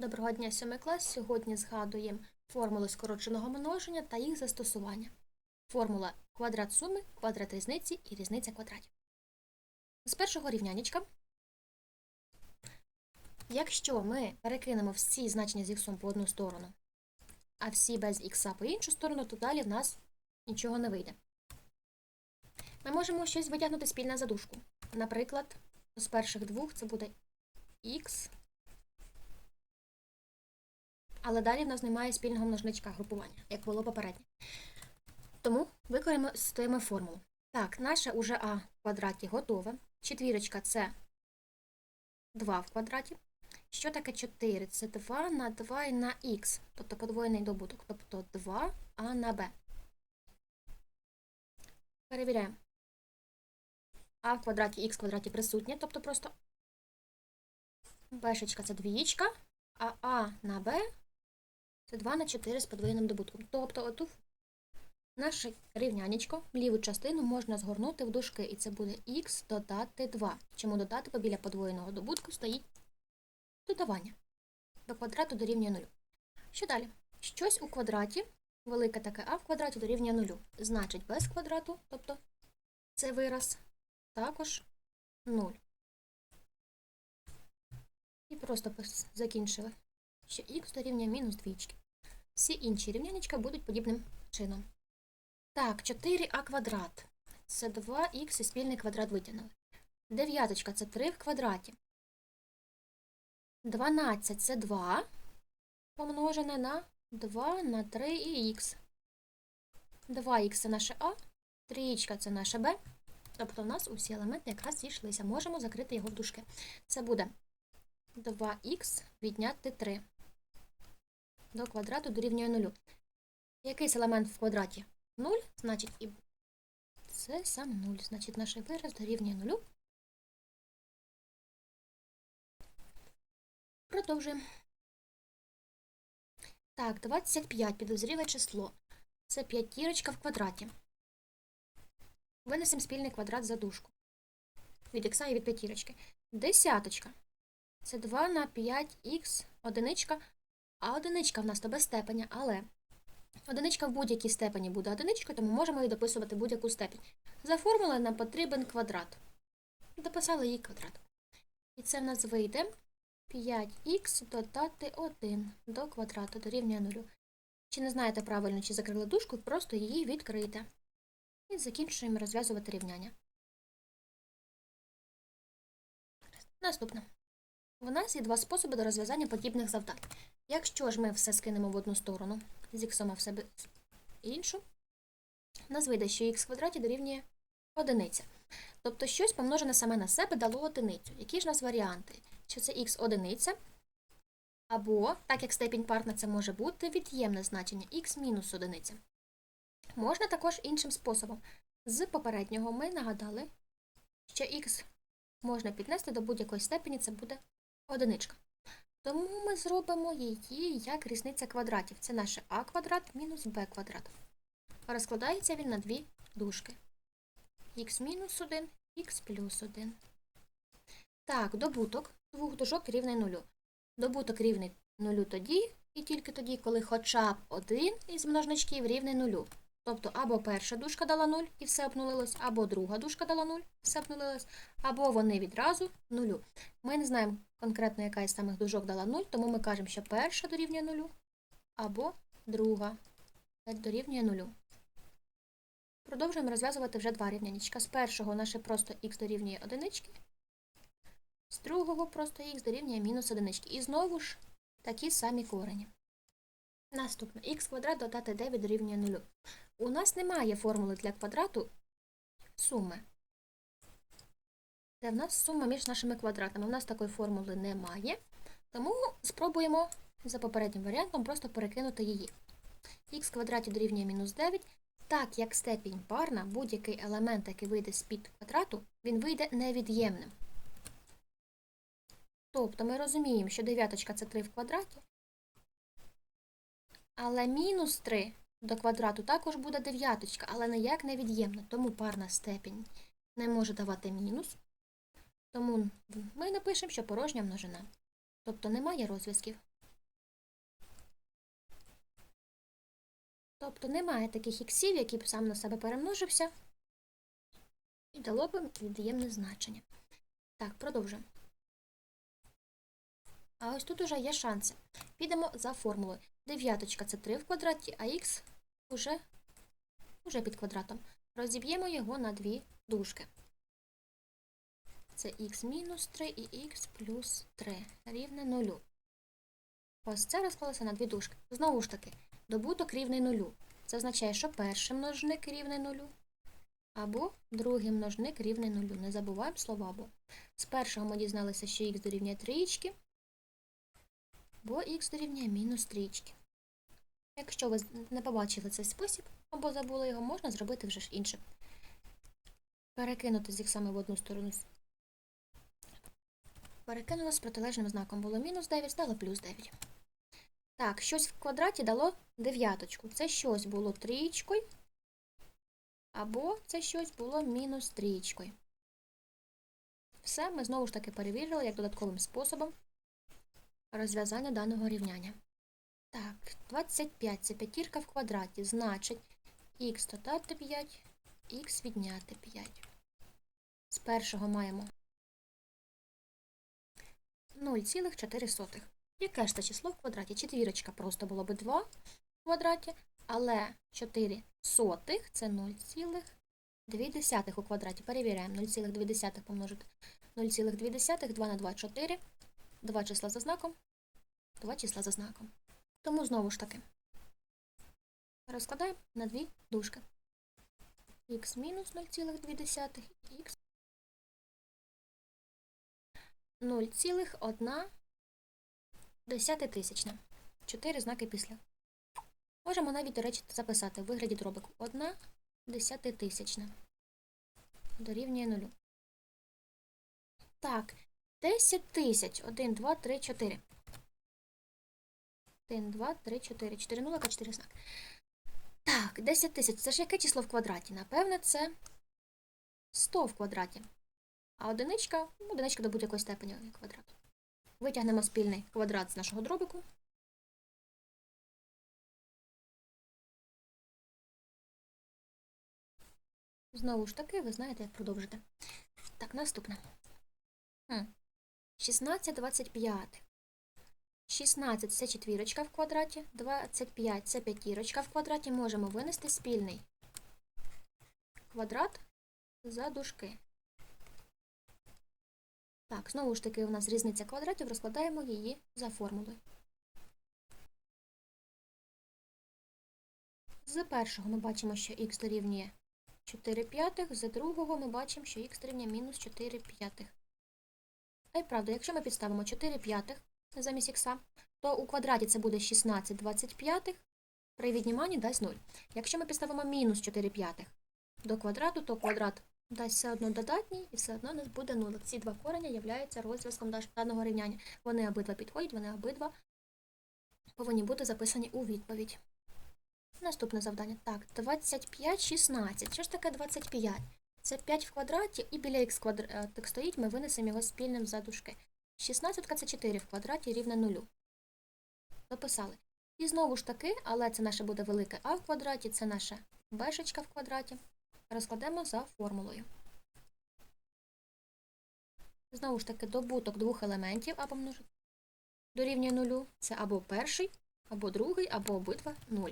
Доброго дня, 7 клас. Сьогодні згадуємо формули скороченого множення та їх застосування. Формула квадрат суми, квадрат різниці і різниця квадратів. З першого рівнянечка. Якщо ми перекинемо всі значення з х по одну сторону, а всі без х по іншу сторону, то далі в нас нічого не вийде. Ми можемо щось витягнути спільне за дужку. Наприклад, з перших двох це буде х але далі в нас немає спільного множничка групування, як було попередньо. Тому використаємо формулу. Так, наше уже А в квадраті готове. Четвірочка це 2 в квадраті. Що таке 4? Це 2 на 2 і на х, тобто подвоєний добуток, тобто 2а на b. Перевіряємо. А в квадраті х в квадраті присутнє, тобто просто бешечка це двієчка, а а на b це 2 на 4 з подвоєним добутком. Тобто оту наше рівнянечко, ліву частину можна згорнути в дужки, і це буде х додати 2. Чому додати, біля подвоєного добутку стоїть додавання. До квадрату дорівнює 0. Що далі? Щось у квадраті, велике таке а в квадраті дорівнює 0. Значить, без квадрату, тобто це вираз, також 0. І просто закінчили що х дорівнює мінус двічки. Всі інші рівнянечка будуть подібним чином. Так, 4а квадрат. Це 2х і спільний квадрат витягнули. Дев'яточка це 3 в квадраті. 12 це 2 помножене на 2 на 3 і х. 2х це наше А, 3 це наше Б. Тобто у нас усі елементи якраз зійшлися. Можемо закрити його в дужки. Це буде 2х відняти 3 до квадрату дорівнює 0. Якийсь елемент в квадраті 0, значить і це сам 0. Значить, наш вираз дорівнює 0. Продовжуємо. Так, 25 підозріле число. Це п'ятірочка в квадраті. Винесемо спільний квадрат за дужку. Від х і від п'ятірочки. Десяточка. Це 2 на 5х, одиничка а одиничка в нас то без степеня, але одиничка в будь-якій степені буде одиничкою, тому можемо її дописувати будь-яку степень. За формулою нам потрібен квадрат. Дописали її квадрат. І це в нас вийде 5х додати 1 до квадрату дорівнює 0. Чи не знаєте правильно, чи закрили дужку, просто її відкрийте. І закінчуємо розв'язувати рівняння. Наступне. У нас є два способи до розв'язання подібних завдань. Якщо ж ми все скинемо в одну сторону, з х в себе іншу, нас вийде, що х квадраті дорівнює одиниця. Тобто щось помножене саме на себе дало одиницю. Які ж у нас варіанти? Що це х одиниця? Або, так як степінь парна це може бути, від'ємне значення х мінус одиниця. Можна також іншим способом. З попереднього ми нагадали, що х можна піднести до будь-якої степені, це буде одиничка. Тому ми зробимо її як різниця квадратів. Це наше а квадрат мінус b квадрат. Розкладається він на дві дужки. х мінус 1, х плюс 1. Так, добуток двох дужок рівний нулю. Добуток рівний нулю тоді, і тільки тоді, коли хоча б один із множничків рівний нулю. Тобто або перша дужка дала 0 і все обнулилось, або друга дужка дала 0, все обнулилось, або вони відразу нулю. Ми не знаємо конкретно, яка із самих дужок дала 0, тому ми кажемо, що перша дорівнює 0, або друга дорівнює 0. Продовжуємо розв'язувати вже два рівнянічка. З першого наше просто х дорівнює 1, з другого просто х дорівнює мінус 1. І знову ж такі самі корені. Наступне х квадрат додати 9 дорівнює 0. У нас немає формули для квадрату суми. Де в нас сума між нашими квадратами. У нас такої формули немає. Тому спробуємо за попереднім варіантом просто перекинути її. х квадраті дорівнює мінус 9. Так як степінь парна, будь-який елемент, який вийде з-під квадрату, він вийде невід'ємним. Тобто ми розуміємо, що дев'яточка це 3 в квадраті, але мінус 3 до квадрату також буде дев'яточка, але ніяк не від'ємна, тому парна степінь не може давати мінус. Тому ми напишемо, що порожня множина. Тобто немає розв'язків. Тобто немає таких іксів, які б сам на себе перемножився. І дало б від'ємне значення. Так, продовжуємо. А ось тут уже є шанси. Підемо за формулою. Дев'яточка це 3 в квадраті, а х уже, уже під квадратом. Розіб'ємо його на дві дужки. Це х мінус 3 і х плюс 3 рівне 0. Ось це розклалося на дві дужки. Знову ж таки, добуток рівний нулю. Це означає, що перший множник рівний нулю, або другий множник рівний нулю. Не забуваємо слова або. З першого ми дізналися, що х дорівнює трієчки, бо х дорівнює мінус трієчки. Якщо ви не побачили цей спосіб, або забули його, можна зробити вже ж іншим. Перекинути з іксами в одну сторону. Перекинула з протилежним знаком. Було мінус 9, стало плюс 9. Так, щось в квадраті дало дев'яточку. Це щось було трієчкою, або це щось було мінус трієчкою. Все, ми знову ж таки перевірили як додатковим способом розв'язання даного рівняння. Так, 25 це п'ятірка в квадраті, значить х додати 5, х відняти 5. З першого маємо 0,4. Яке ж це число в квадраті? Четвірочка просто було би 2 в квадраті, але 4 сотих це 0,2 у квадраті. Перевіряємо 0,2 помножити 0,2, 2 на 2 – 4. Два числа за знаком, два числа за знаком. Тому знову ж таки розкладаємо на дві дужки. х мінус 0,2 і х 0,1 десятитисячна. Чотири знаки після. Можемо навіть, до речі, записати в вигляді дробику. 1 десятитисячна. Дорівнює нулю. Так, 10 тисяч. 1, 2, 3, 4. 1, 2, 3, 4. 4 нулика, 4 знак. Так, 10 тисяч. Це ж яке число в квадраті? Напевне, це 100 в квадраті. А одиничка, ну, одиничка до будь-якої степені квадрату. Витягнемо спільний квадрат з нашого дробику. Знову ж таки, ви знаєте, як продовжити. Так, наступне. 16 25. 16 це четвірочка в квадраті, 25 це п'ятірочка в квадраті. Можемо винести спільний квадрат за дужки. Так, знову ж таки, у нас різниця квадратів, розкладаємо її за формулою. З першого ми бачимо, що х дорівнює 4 п'ятих, з другого ми бачимо, що х дорівнює мінус 4 п'ятих. А й правда, якщо ми підставимо 4 п'ятих замість х, то у квадраті це буде 16 25, при відніманні дасть 0. Якщо ми підставимо мінус 4 п'ятих до квадрату, то квадрат дасть все одно додатній і все одно у нас буде 0. Ці два корення являються розв'язком даного рівняння. Вони обидва підходять, вони обидва повинні бути записані у відповідь. Наступне завдання. Так, 25, 16. Що ж таке 25? Це 5 в квадраті і біля х квадратик стоїть, ми винесемо його спільним за дужки. 16 це 4 в квадраті рівне 0. Записали. І знову ж таки, але це наше буде велике А в квадраті, це наша бешечка в квадраті. Розкладемо за формулою. Знову ж таки, добуток двох елементів А помножити дорівнює нулю. Це або перший, або другий, або обидва 0.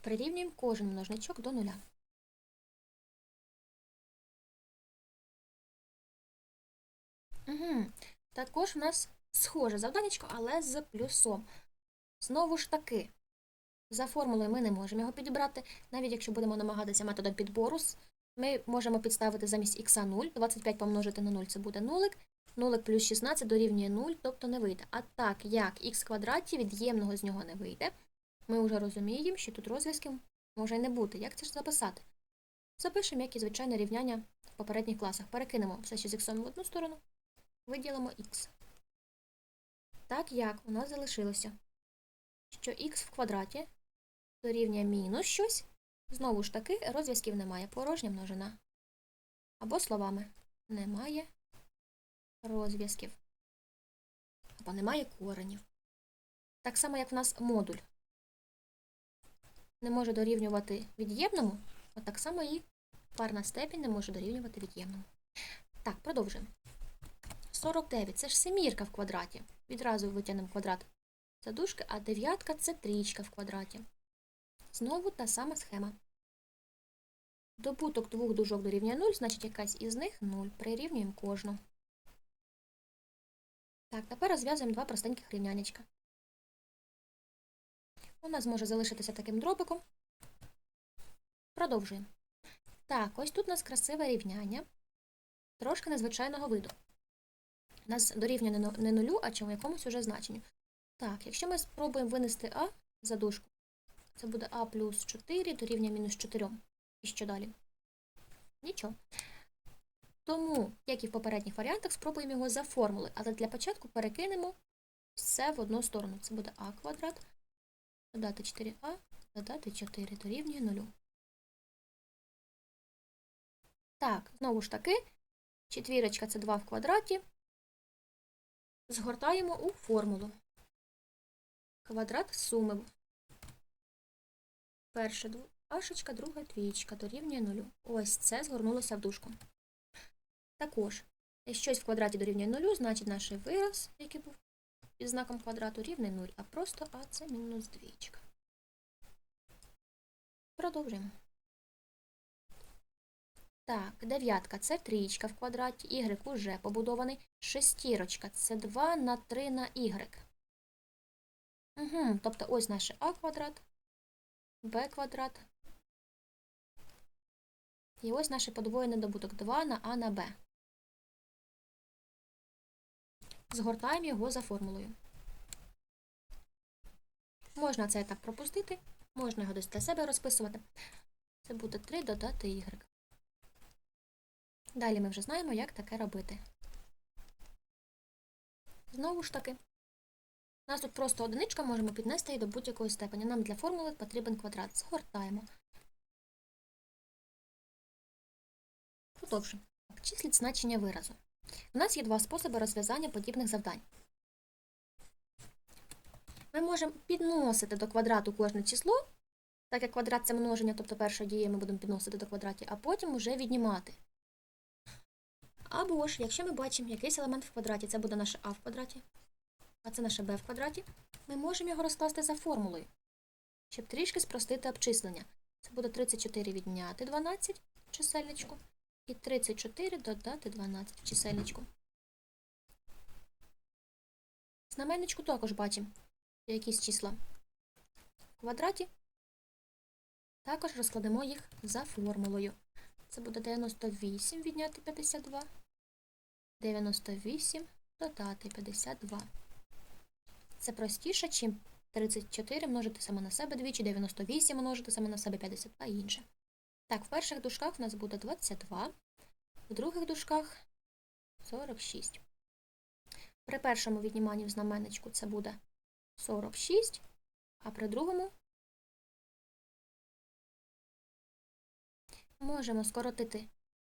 Прирівнюємо кожен множничок до нуля. Угу. Також в нас схоже завданечко, але з плюсом. Знову ж таки, за формулою ми не можемо його підібрати. Навіть якщо будемо намагатися методом підбору, ми можемо підставити замість х 0, 25 помножити на 0 це буде 0, 0 плюс 16 дорівнює 0, тобто не вийде. А так як х квадраті від'ємного з нього не вийде, ми вже розуміємо, що тут розв'язків може й не бути. Як це ж записати? Запишемо, як і звичайне рівняння в попередніх класах. Перекинемо все, що з х в одну сторону, виділимо х. Так як нас залишилося, що х в квадраті дорівнює мінус щось, знову ж таки, розв'язків немає. Порожня множина. Або словами немає розв'язків. Або немає коренів. Так само, як в нас модуль. не може дорівнювати від'ємному, от так само і парна степінь не може дорівнювати від'ємному. Так, продовжуємо. 49 це ж семірка в квадраті. Відразу витягнемо квадрат за а дев'ятка це трічка в квадраті. Знову та сама схема. Добуток двох дужок дорівнює 0, значить якась із них 0. Прирівнюємо кожну. Так, тепер розв'язуємо два простеньких рівнянечка. У нас може залишитися таким дробиком. Продовжуємо. Так, ось тут у нас красиве рівняння. Трошки незвичайного виду. У нас дорівнює не нулю, а чому якомусь уже значенню. Так, якщо ми спробуємо винести А за дужку, це буде А плюс 4 дорівнює мінус 4. І що далі? Нічого. Тому, як і в попередніх варіантах, спробуємо його за формули, але для початку перекинемо все в одну сторону. Це буде а квадрат, додати 4а, додати 4 дорівнює 0. Так, знову ж таки, четвірочка це 2 в квадраті. Згортаємо у формулу. Квадрат суми. Перша ашечка, друга двічка дорівнює 0. Ось це згорнулося в дужку. Також, якщо щось в квадраті дорівнює 0, значить наш вираз, який був під знаком квадрату, рівний 0, а просто а це мінус двічка. Продовжуємо. Так, дев'ятка це трічка в квадраті, y уже побудований. Шестірочка це 2 на 3 на y. Угу, тобто ось наше а квадрат, b квадрат. І ось наш подвоєний добуток 2 на а на b. Згортаємо його за формулою. Можна цей етап пропустити, можна його десь для себе розписувати. Це буде 3 додати y. Далі ми вже знаємо, як таке робити. Знову ж таки, у нас тут просто одиничка, можемо піднести її до будь-якої степені. Нам для формули потрібен квадрат. Згортаємо. Продовжуємо. Обчисліть значення виразу. У нас є два способи розв'язання подібних завдань. Ми можемо підносити до квадрату кожне число, так як квадрат це множення, тобто перша дія ми будемо підносити до квадраті, а потім вже віднімати. Або ж, якщо ми бачимо якийсь елемент в квадраті, це буде наше а в квадраті, а це наше b в квадраті, ми можемо його розкласти за формулою, щоб трішки спростити обчислення. Це буде 34 відняти 12 в чисельничку і 34 додати 12 в чисельничку. Знаменничку також бачимо якісь числа. В квадраті також розкладемо їх за формулою. Це буде 98 відняти 52, 98 додати 52. Це простіше, чим 34 множити саме на себе двічі, 98 множити саме на себе 52 і інше. Так, в перших дужках у нас буде 22, в других дужках 46. При першому відніманні в знаменничку це буде 46, а при другому можемо скоротити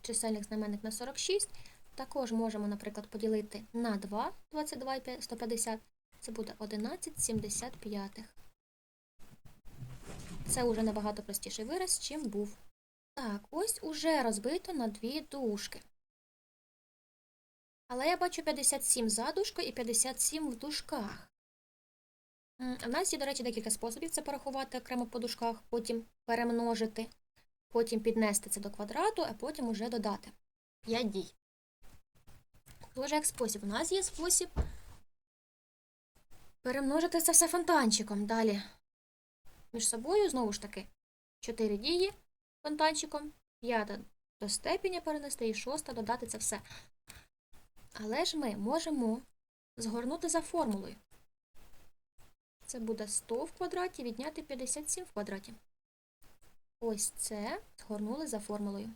чисельник знаменник на 46. Також можемо, наприклад, поділити на 2, 22 і 150. Це буде 11,75. Це вже набагато простіший вираз, чим був. Так, ось уже розбито на дві дужки. Але я бачу 57 за дужкою і 57 в дужках. У нас є, до речі, декілька способів це порахувати окремо по дужках, потім перемножити, потім піднести це до квадрату, а потім уже додати. 5 дій. Дуже як спосіб. У нас є спосіб перемножити це все фонтанчиком. Далі між собою, знову ж таки, 4 дії фонтанчиком, п'ята до степеня перенести і шоста додати це все. Але ж ми можемо згорнути за формулою. Це буде 100 в квадраті відняти 57 в квадраті. Ось це згорнули за формулою.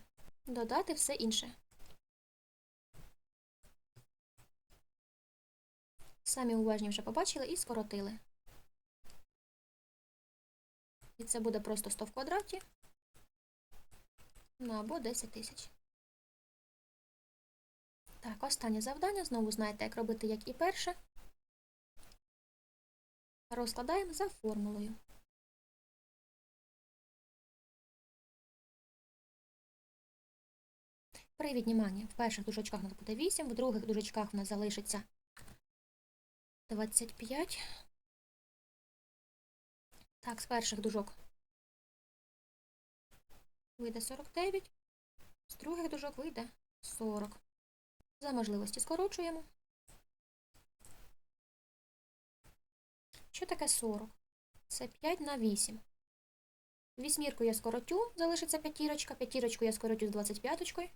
Додати все інше. Самі уважні вже побачили і скоротили. І це буде просто 100 в квадраті. Ну або 10 тисяч. Так, останнє завдання. Знову знаєте, як робити, як і перше. Розкладаємо за формулою. При відніманні в перших дужечках у нас буде 8, в других дужечках у нас залишиться 25. Так, з перших дужок вийде 49, з других дужок вийде 40. За можливості скорочуємо. Що таке 40? Це 5 на 8. Вісьмірку я скоротю, залишиться п'ятірочка. П'ятірочку я скоротю з 25.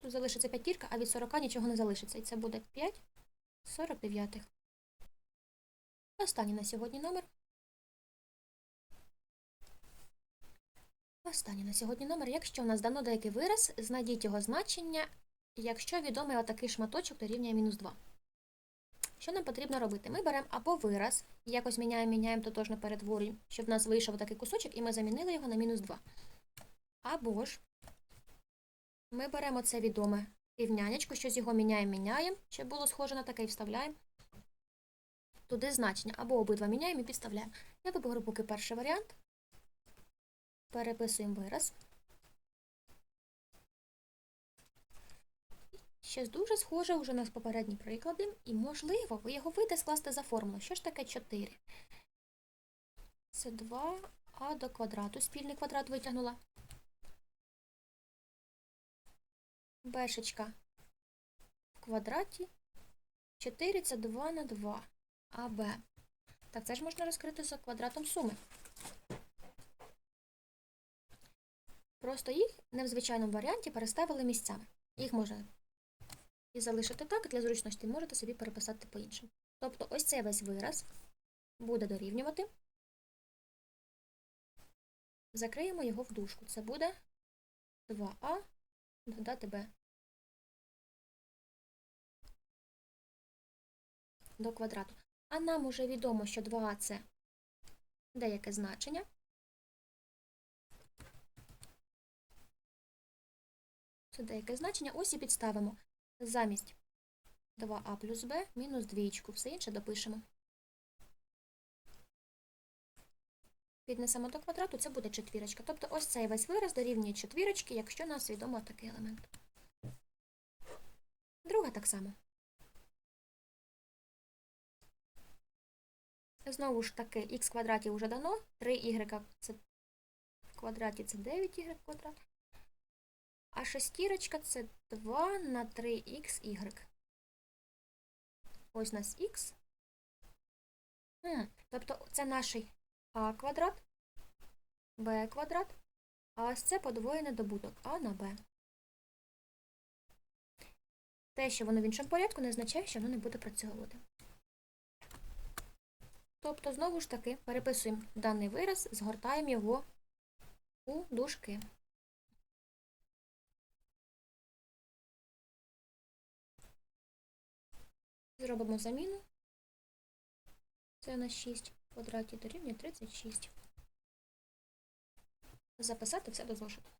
Тут залишиться п'ятірка, а від 40 нічого не залишиться. І це буде 5 49. Останній на сьогодні номер. Останній на сьогодні номер. Якщо в нас дано деякий вираз, знайдіть його значення, якщо відомий отакий шматочок дорівнює мінус 2. Що нам потрібно робити? Ми беремо або вираз, якось міняємо, міняємо, тотожно перетворюємо, щоб в нас вийшов такий кусочок, і ми замінили його на мінус 2. Або ж ми беремо це відоме рівнянечко, щось його міняємо, міняємо, щоб було схоже на таке і вставляємо. Туди значення. Або обидва міняємо і підставляємо. Я виберу поки перший варіант. Переписуємо вираз. Щось дуже схоже вже на попередні приклади, і, можливо, ви його вийде скласти за формулу. Що ж таке 4? Це 2а до квадрату. Спільний квадрат витягнула. Бешечка в квадраті. 4 це 2 на 2. АБ. Так, це ж можна розкрити за квадратом суми. Просто їх не в звичайному варіанті переставили місцями. Їх можна і залишити так, і для зручності можете собі переписати по-іншому. Тобто ось цей весь вираз буде дорівнювати. Закриємо його в дужку. Це буде 2а додати b до квадрату. А нам уже відомо, що 2а це деяке значення. Це деяке значення. Ось і підставимо замість 2а плюс b мінус двічку. Все інше допишемо. Піднесемо до квадрату, це буде четвірочка. Тобто ось цей весь вираз дорівнює четвірочки, якщо нас відомо такий елемент. Друга так само. Знову ж таки, х квадраті вже дано, 3y це квадраті це 9y квадрат. А шестірочка це 2 на 3xy. Ось у нас х. Тобто це наш а квадрат, b квадрат, а ось це подвоєний добуток а на b. Те, що воно в іншому порядку, не означає, що воно не буде працювати. Тобто, знову ж таки, переписуємо даний вираз, згортаємо його у дужки. Зробимо заміну. Це на 6 в квадраті дорівнює 36. Записати все до зошиту.